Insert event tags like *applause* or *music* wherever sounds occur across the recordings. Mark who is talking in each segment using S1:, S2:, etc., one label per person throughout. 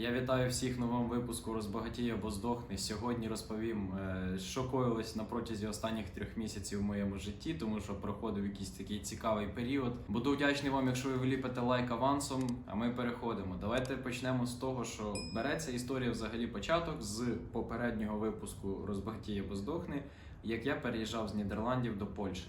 S1: Я вітаю всіх новому випуску Розбагатій або здохни. Сьогодні розповім, е, що коїлось на протязі останніх трьох місяців в моєму житті, тому що проходив якийсь такий цікавий період. Буду вдячний вам, якщо ви вліпите лайк авансом. А ми переходимо. Давайте почнемо з того, що береться історія взагалі початок з попереднього випуску Розбагатій або здохни, як я переїжджав з Нідерландів до Польщі.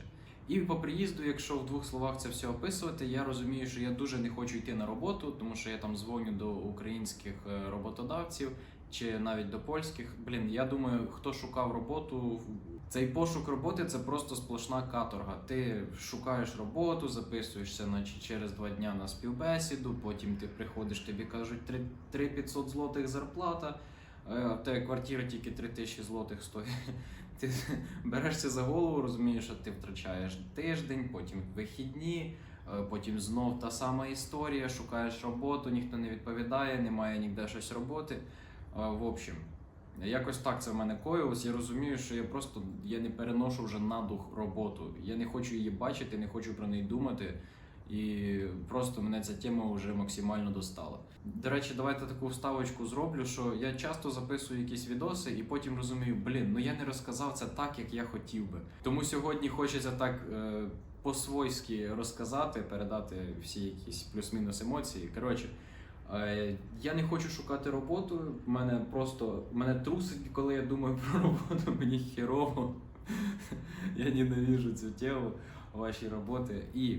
S1: І по приїзду, якщо в двох словах це все описувати, я розумію, що я дуже не хочу йти на роботу, тому що я там дзвоню до українських е, роботодавців чи навіть до польських. Блін, я думаю, хто шукав роботу, цей пошук роботи це просто сплошна каторга. Ти шукаєш роботу, записуєшся наче через два дня на співбесіду, потім ти приходиш, тобі кажуть 3 3500 злотих зарплата. е, В квартира тільки 3000 злотих стоїть. Ти берешся за голову, розумієш, що ти втрачаєш тиждень, потім вихідні, е, потім знов та сама історія, шукаєш роботу, ніхто не відповідає, немає ніде щось роботи. Е, В общем, якось так це в мене коїлось. Я розумію, що я просто я не переношу вже на дух роботу. Я не хочу її бачити, не хочу про неї думати. І просто мене ця тема вже максимально достала. До речі, давайте таку вставочку зроблю, що я часто записую якісь відоси і потім розумію, блін, ну я не розказав це так, як я хотів би. Тому сьогодні хочеться так е, по-свойськи розказати, передати всі якісь плюс-мінус емоції. Коротше, е, я не хочу шукати роботу. Мене просто мене трусить, коли я думаю про роботу, *laughs* мені херово. Я ненавижу цю тему, ваші роботи. І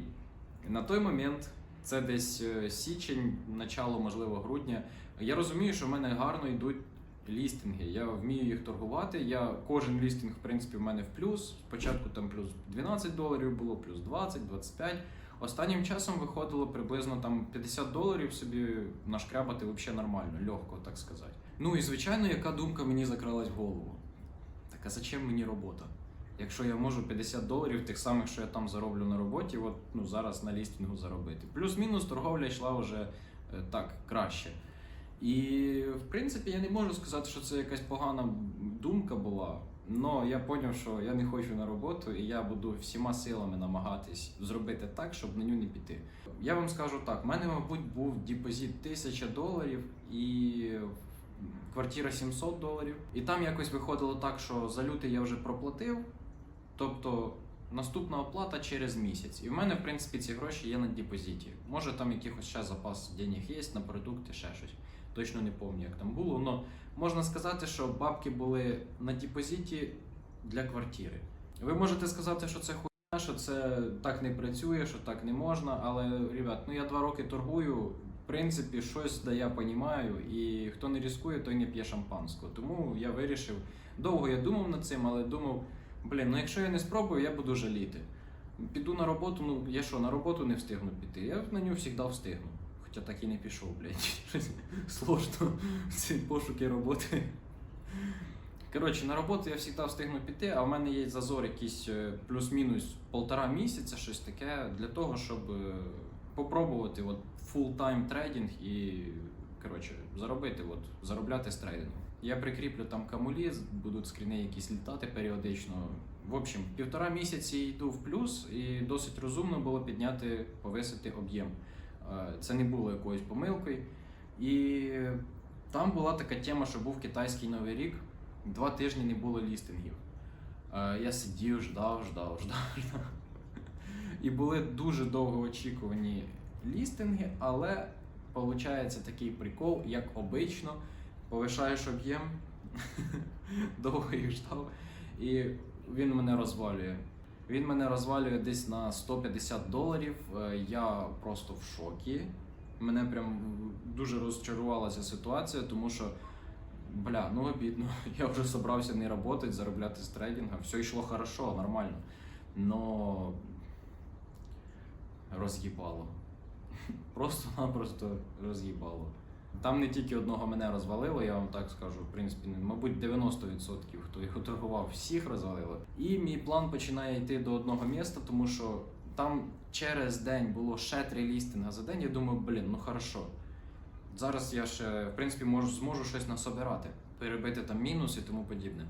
S1: на той момент, це десь е, січень, начало, можливо, грудня. Я розумію, що в мене гарно йдуть лістинги. Я вмію їх торгувати. Я кожен лістинг, в принципі, в мене в плюс. Спочатку там плюс 12 доларів було, плюс 20, 25. Останнім часом виходило приблизно там 50 доларів собі нашкрябати взагалі нормально, легко, так сказати. Ну і звичайно, яка думка мені закралась в голову? Так а зачем мені робота? Якщо я можу 50 доларів, тих самих, що я там зароблю на роботі, от ну зараз на лістінгу заробити. Плюс-мінус торговля йшла вже е, так краще. І в принципі я не можу сказати, що це якась погана думка була. але я зрозумів, що я не хочу на роботу, і я буду всіма силами намагатись зробити так, щоб на ню не піти. Я вам скажу так: в мене, мабуть, був депозит 1000 доларів і квартира 700 доларів. І там якось виходило так, що за лютий я вже проплатив. Тобто наступна оплата через місяць. І в мене, в принципі, ці гроші є на депозиті. Може там якихось ще запас денег є на продукти, ще щось. Точно не пам'ятаю, як там було. але можна сказати, що бабки були на депозиті для квартири. Ви можете сказати, що це хуйня, що це так не працює, що так не можна. Але, ребят, ну я два роки торгую. В принципі, щось да я понімаю, і хто не ризикує, той не п'є шампанського. Тому я вирішив. Довго я думав над цим, але думав, блін, ну якщо я не спробую, я буду жаліти. Піду на роботу, ну я що, на роботу не встигну піти. Я на нього завжди встигну. Хоча так і не пішов, блядь. *laughs* Щось Сложно ці пошуки роботи. Коротше, на роботу я завжди встигну піти, а в мене є зазор якийсь е, плюс-мінус полтора місяця, щось таке, для того, щоб е, попробувати от full-time трейдинг і коротше, заробити, от, заробляти з трейдингу. Я прикріплю там камулі, будуть скріни якісь літати періодично. В общем, півтора місяці йду в плюс, і досить розумно було підняти, повисити об'єм. Е, Це не було якоюсь помилкою. І там була така тема, що був китайський новий рік, два тижні не було лістингів. Е, Я сидів, ждав, ждав, ждав, *laughs* ждав. І були дуже довгоочікувані лістинги, але виходить такий прикол, як обично, повишаєш об'єм, довго їх ждав, і він мене розвалює. Він мене розвалює десь на 150 доларів. Е, Я просто в шокі. Мене прям дуже розчарувала ця ситуація, тому що, бля, ну обідно. *laughs* Я вже собрався не працювати, заробляти з трейдинга. Все йшло хорошо, нормально. Но роз'їбало. *laughs* Просто-напросто роз'їбало. Там не тільки одного мене розвалило, я вам так скажу, в принципі, мабуть, 90% хто його торгував, всіх розвалило. І мій план починає йти до одного міста, тому що там через день було ще три лістинга за день. Я думаю, блін, ну хорошо. Зараз я ще, в принципі, можу, зможу щось насобирати, перебити там мінус і тому подібне.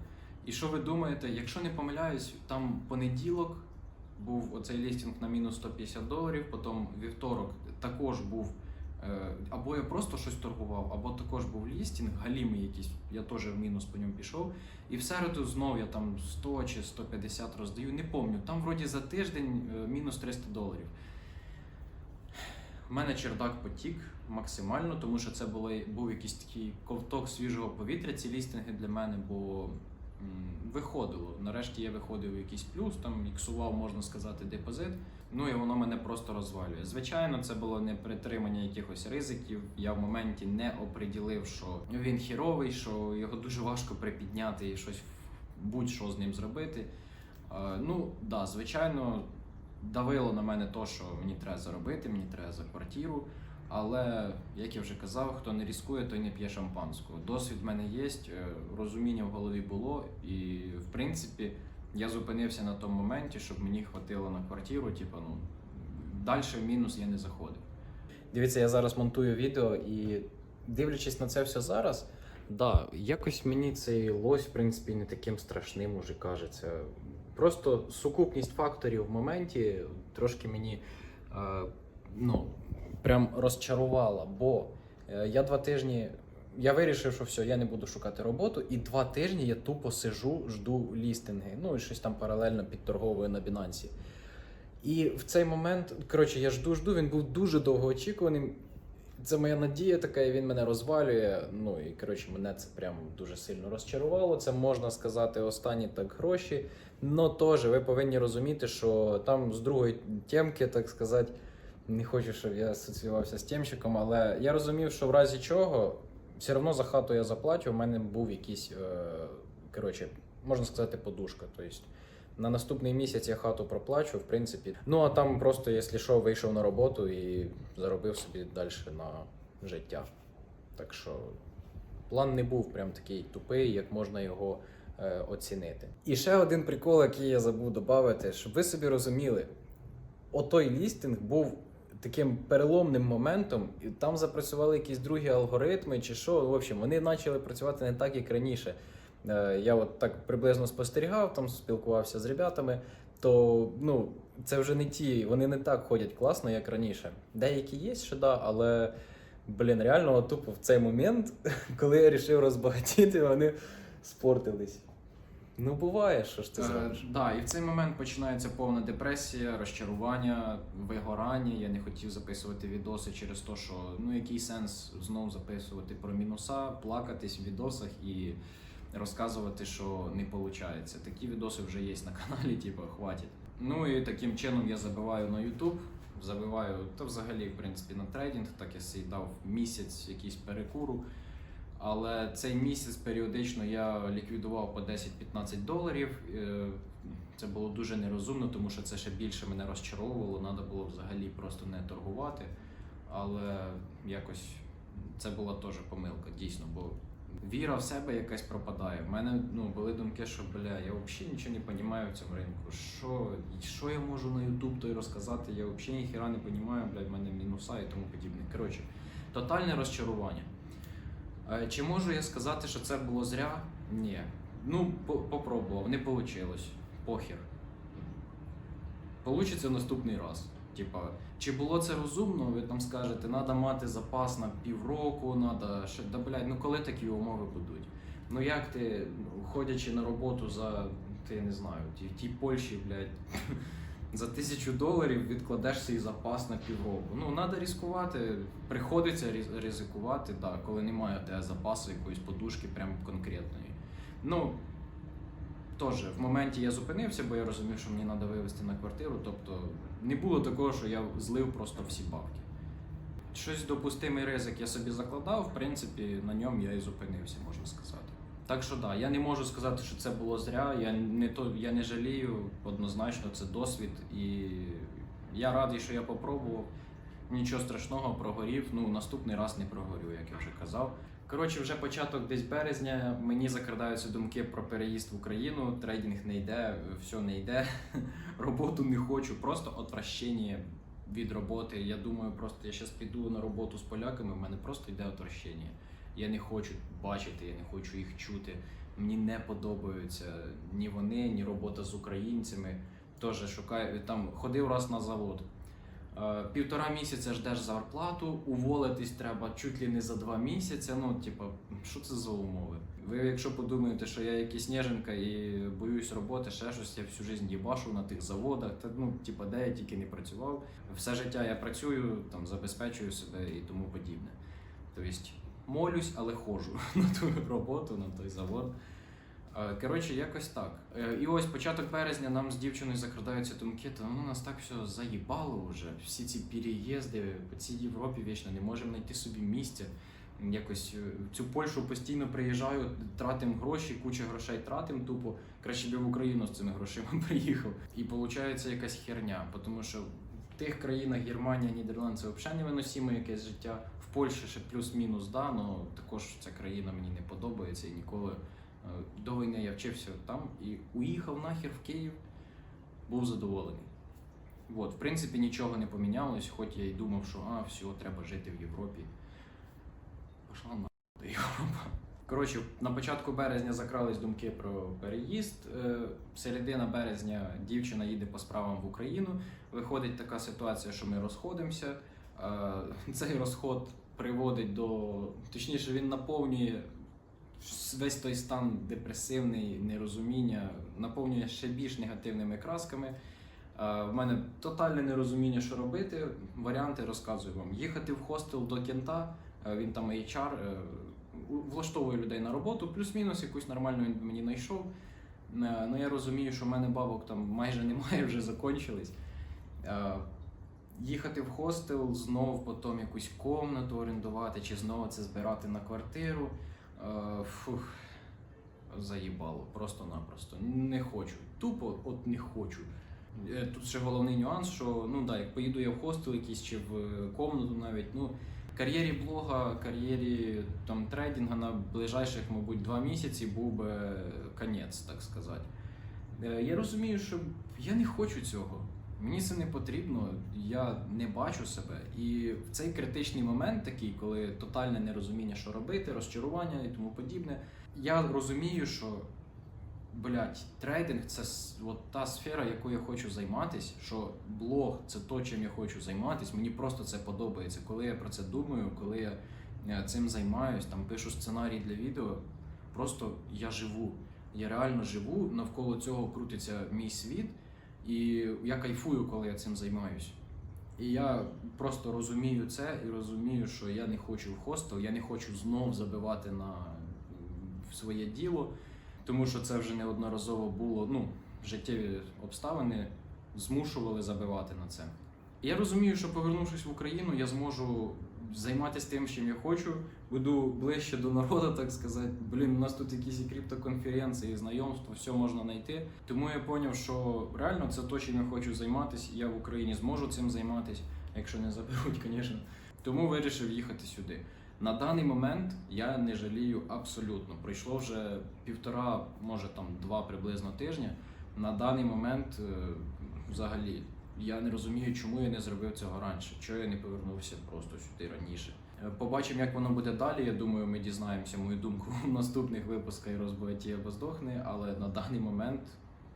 S1: І що ви думаєте, якщо не помиляюсь, там понеділок був оцей лістинг на мінус 150 доларів, потім вівторок також був Або я просто щось торгував, або також був лістінг, галіми якісь, я теж в мінус по ньому пішов. І в середу знов я там 100 чи 150 роздаю, не пам'ятаю. Там вроді за тиждень е, мінус 300 доларів. У мене чердак потік максимально, тому що це було, був якийсь такий ковток свіжого повітря, ці лістинги для мене, бо виходило. Нарешті я виходив якийсь плюс, там іксував, можна сказати, депозит. Ну і воно мене просто розвалює. Звичайно, це було не притримання якихось ризиків. Я в моменті не оприділив, що він хіровий, що його дуже важко припідняти і щось будь-що з ним зробити. Е, Ну, да, звичайно, давило на мене то, що мені треба заробити, мені треба за квартиру. Але, як я вже казав, хто не ризикує, той не п'є шампанського. Досвід в мене є, е, розуміння в голові було, і в принципі я зупинився на тому моменті, щоб мені хватило на квартиру. Типу, ну далі в мінус я не заходив.
S2: Дивіться, я зараз монтую відео і дивлячись на це все зараз, да, якось мені цей лось, в принципі, не таким страшним уже кажеться. Просто сукупність факторів в моменті трошки мені е, ну, прям розчарувала, бо е, я два тижні. Я вирішив, що все, я не буду шукати роботу, і два тижні я тупо сижу, жду лістинги. Ну і щось там паралельно підторговую на Binance. І в цей момент, коротше, я жду, жду, він був дуже довгоочікуваним. Це моя надія така, і він мене розвалює. Ну і коротше, мене це прям дуже сильно розчарувало. Це можна сказати останні так гроші. Но теж ви повинні розуміти, що там з другої тємки, так сказати, не хочу, щоб я асоціювався з тємщиком, але я розумів, що в разі чого все одно за хату я заплачу. У мене був якийсь, е, коротше, можна сказати, подушка. Тобто на наступний місяць я хату проплачу, в принципі. Ну а там просто, якщо що, вийшов на роботу і заробив собі далі на життя. Так що план не був прям такий тупий, як можна його е, оцінити. І ще один прикол, який я забув додати, щоб ви собі розуміли, отой лістинг був таким переломним моментом, і там запрацювали якісь другі алгоритми, чи що. В общем, вони почали працювати не так, як раніше. Е, Я от так приблизно спостерігав, там спілкувався з ребятами. То ну, це вже не ті, вони не так ходять класно, як раніше. Деякі є ще, да, але блін, реально тупо в цей момент, *laughs* коли я вирішив розбагатіти, вони спортились. Ну, буває, що ж ти
S1: Е,
S2: зробиш.
S1: да, і в цей момент починається повна депресія, розчарування, вигорання. Я не хотів записувати відоси через те, що ну який сенс знов записувати про мінуса, плакатись в відосах і розказувати, що не виходить. Такі відоси вже є на каналі, типу, хватить. Ну і таким чином я забиваю на YouTube, забиваю то взагалі, в принципі, на трейдинг, так я собі дав місяць якийсь перекуру. Але цей місяць періодично я ліквідував по 10-15 доларів. Е, Це було дуже нерозумно, тому що це ще більше мене розчаровувало. Треба було взагалі просто не торгувати. Але якось це була теж помилка, дійсно, бо віра в себе якась пропадає. В мене ну, були думки, що бля, я взагалі нічого не розумію в цьому ринку. Що, що я можу на YouTube той розказати? Я взагалі ніхіра не розумію, блядь, в мене мінуса і тому подібне. Коротше, тотальне розчарування. Е, Чи можу я сказати, що це було зря? Ні. Ну, по- попробував, не вийшло. Похер. Получиться наступний раз. Типа, чи було це розумно? Ви там скажете, треба мати запас на півроку, ще. Да, блядь, ну коли такі умови будуть? Ну як ти, ну, ходячи на роботу за, ти не знаю, ті, ті Польщі, блядь, *laughs* за тисячу доларів відкладеш свій запас на півроку. Ну, треба ризикувати. Приходиться ризикувати, да, коли немає у запасу якоїсь подушки прям конкретної. Ну, теж в моменті я зупинився, бо я розумів, що мені треба вивезти на квартиру. Тобто не було такого, що я злив просто всі бабки. Щось допустимий ризик я собі закладав, в принципі, на ньому я і зупинився, можна сказати. Так що да, я не можу сказати, що це було зря. Я не то я не жалію, однозначно це досвід. І я радий, що я попробував. Нічого страшного, прогорів. Ну, наступний раз не прогорю, як я вже казав. Коротше, вже початок десь березня. Мені закрадаються думки про переїзд в Україну. Трейдинг не йде, все не йде. *laughs* Роботу не хочу, просто отвращення від роботи. Я думаю, просто я зараз піду на роботу з поляками. в мене просто йде отвращення. Я не хочу бачити, я не хочу їх чути. Мені не подобаються ні вони, ні робота з українцями. Теж шукаю там ходив раз на завод. Е, Півтора місяця ждеш зарплату, уволитись треба чуть ли не за два місяці. Ну, типа, що це за умови? Ви, якщо подумаєте, що я якийсь неженка і боюсь роботи, ще щось, я всю життя їбашу на тих заводах, та ну, типа, де я тільки не працював. Все життя я працюю, там забезпечую себе і тому подібне. Тобто, молюсь, але ходжу *laughs* на ту роботу, на той завод. Е, Коротше, якось так. Е, І ось початок березня нам з дівчиною закрадаються думки, та ну нас так все заїбало вже. Всі ці переїзди по цій Європі вічно не можемо знайти собі місця. Якось е, цю Польщу постійно приїжджаю, тратим гроші, куча грошей тратим тупо. Краще б я в Україну з цими грошима *laughs* приїхав. І виходить якась херня, тому що в тих країнах Германія, Нідерланд це взагалі невиносіме якесь життя. В Польщі ще плюс-мінус, да, але також ця країна мені не подобається і ніколи. Е, До війни я вчився там і уїхав нахер в Київ, був задоволений. От, в принципі, нічого не помінялось, хоч я й думав, що а, все, треба жити в Європі. Пішла на Європа. *laughs* Коротше, на початку березня закрались думки про переїзд. Е, Середина березня дівчина їде по справам в Україну. Виходить така ситуація, що ми розходимося. Е, Цей розход приводить до. Точніше, він наповнює весь той стан депресивний, нерозуміння, наповнює ще більш негативними красками. Е, В мене тотальне нерозуміння, що робити. Варіанти розказую вам. Їхати в хостел до кента, е, він там HR, влаштовує людей на роботу, плюс-мінус якусь нормальну він мені знайшов. Е, Ну я розумію, що в мене бабок там майже немає, вже закончились. Е, Їхати в хостел, знов потім якусь комнату орендувати, чи знову це збирати на квартиру. Е, Фух, заїбало, просто-напросто. Не хочу. Тупо от не хочу. Тут ще головний нюанс, що ну да, як поїду я в хостел якийсь чи в комнату навіть, ну кар'єрі блога, кар'єрі там трейдинга на ближайших, мабуть, два місяці був би конець, так сказати. Е, Я розумію, що я не хочу цього. Мені це не потрібно, я не бачу себе. І в цей критичний момент, такий, коли тотальне нерозуміння, що робити, розчарування і тому подібне, я розумію, що блядь, трейдинг це от та сфера, якою я хочу займатися, що блог це то, чим я хочу займатися. Мені просто це подобається. Коли я про це думаю, коли я е, цим займаюсь, там пишу сценарій для відео, просто я живу. Я реально живу, навколо цього крутиться мій світ, і я кайфую, коли я цим займаюсь. І я просто розумію це і розумію, що я не хочу в хостел, я не хочу знов забивати на своє діло, тому що це вже неодноразово було. Ну, життєві обставини змушували забивати на це. Я розумію, що повернувшись в Україну, я зможу займатися тим, чим я хочу, буду ближче до народу, так сказати. Блін, у нас тут якісь і криптоконференції, і знайомства, все можна знайти. Тому я зрозумів, що реально це то, чим я хочу займатися. Я в Україні зможу цим займатися, якщо не заберуть, *laughs* звісно. Тому вирішив їхати сюди. На даний момент я не жалію абсолютно. Пройшло вже півтора, може там два приблизно тижня. На даний момент е, взагалі я не розумію, чому я не зробив цього раніше, чого я не повернувся просто сюди раніше. Е, Побачимо, як воно буде далі. Я думаю, ми дізнаємося мою думку в наступних випусках розбагаті або здохне. Але на даний момент,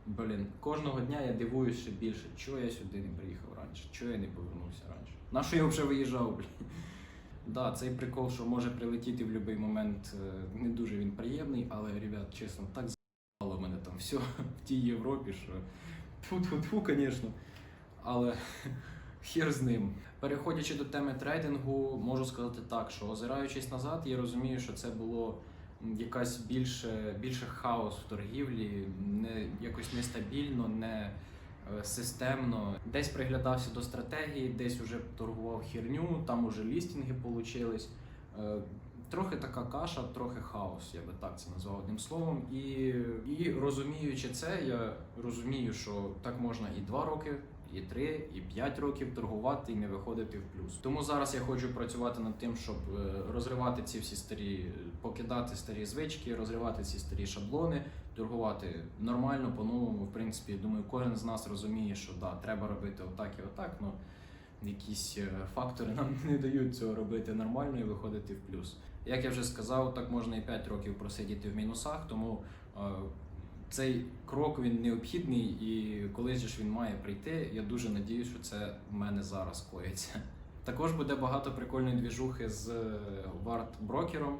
S1: блін, кожного дня я дивуюсь ще більше, чого я сюди не приїхав раніше, чого я не повернувся раніше. На що я вже виїжджав, блін. Да, цей прикол, що може прилетіти в будь-який момент, е, не дуже він приємний, але, ребят, чесно, так з**ало мене там все *laughs* в тій Європі, що тьфу-тьфу-тьфу, звісно. Але *laughs* хер з ним. Переходячи до теми трейдингу, можу сказати так, що озираючись назад, я розумію, що це було якась більше, більше хаос в торгівлі, не якось нестабільно, не системно. Десь приглядався до стратегії, десь уже торгував херню, там уже лістінги получились. Е, Трохи така каша, трохи хаос, я би так це назвав одним словом. І, і розуміючи це, я розумію, що так можна і два роки, і три, і п'ять років торгувати і не виходити в плюс. Тому зараз я хочу працювати над тим, щоб е, розривати ці всі старі, покидати старі звички, розривати ці старі шаблони, торгувати нормально, по-новому. В принципі, думаю, кожен з нас розуміє, що да, треба робити отак і отак. Ну якісь е, фактори *laughs* нам не дають цього робити нормально і виходити в плюс. Як я вже сказав, так можна і 5 років просидіти в мінусах, тому е, цей крок він необхідний, і колись ж він має прийти. Я дуже надіюсь, що це в мене зараз коїться. Також буде багато прикольної двіжухи з варт-брокером.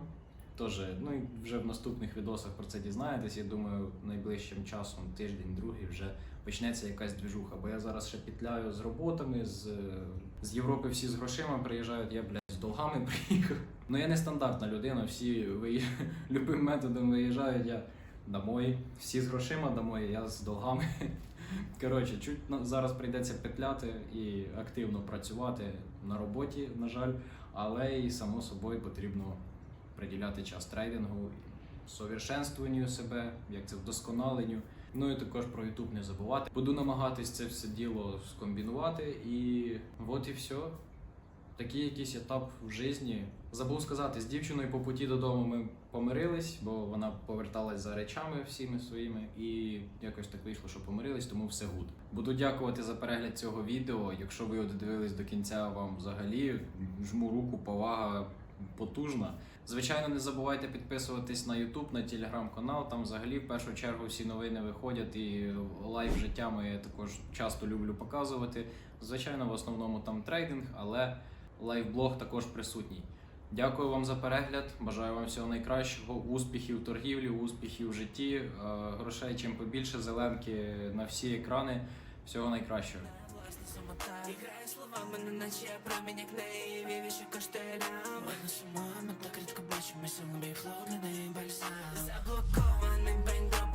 S1: Тож, ну і вже в наступних відосах про це дізнаєтесь. Я думаю, найближчим часом, тиждень, другий, вже почнеться якась двіжуха. Бо я зараз ще петляю з роботами, з, з Європи всі з грошима приїжджають, я, блядь, з долгами *laughs* приїхав. Ну я не стандартна людина, всі ви... *laughs* любим методом виїжджають. Я домой, всі з грошима домой, я з долгами. *laughs* Коротше, чуть на- зараз прийдеться петляти і активно працювати на роботі, на жаль, але і само собою потрібно приділяти час трейдингу, совершенствуванню себе, як це вдосконаленню. Ну і також про YouTube не забувати. Буду намагатись це все діло скомбінувати, і от і все. Такий якийсь етап в житті. Забув сказати, з дівчиною по путі додому ми помирились, бо вона поверталась за речами всіми своїми, і якось так вийшло, що помирились, тому все гуд. Буду дякувати за перегляд цього відео. Якщо ви його додивились до кінця, вам взагалі жму руку, повага потужна. Звичайно, не забувайте підписуватись на YouTube, на телеграм-канал. Там взагалі в першу чергу всі новини виходять і лайв життя я також часто люблю показувати. Звичайно, в основному там трейдинг, але лайв-блог також присутній. Дякую вам за перегляд. Бажаю вам всього найкращого, успіхів торгівлі, успіхів в житті, е, грошей чим побільше, зеленки на всі екрани. Всього найкращого.
S3: Самота Играю словами, неначе я промінь неї віші коштелям Ми сумуємо, так рідко бачимо, силами холодний бальзам Заблокований брейндом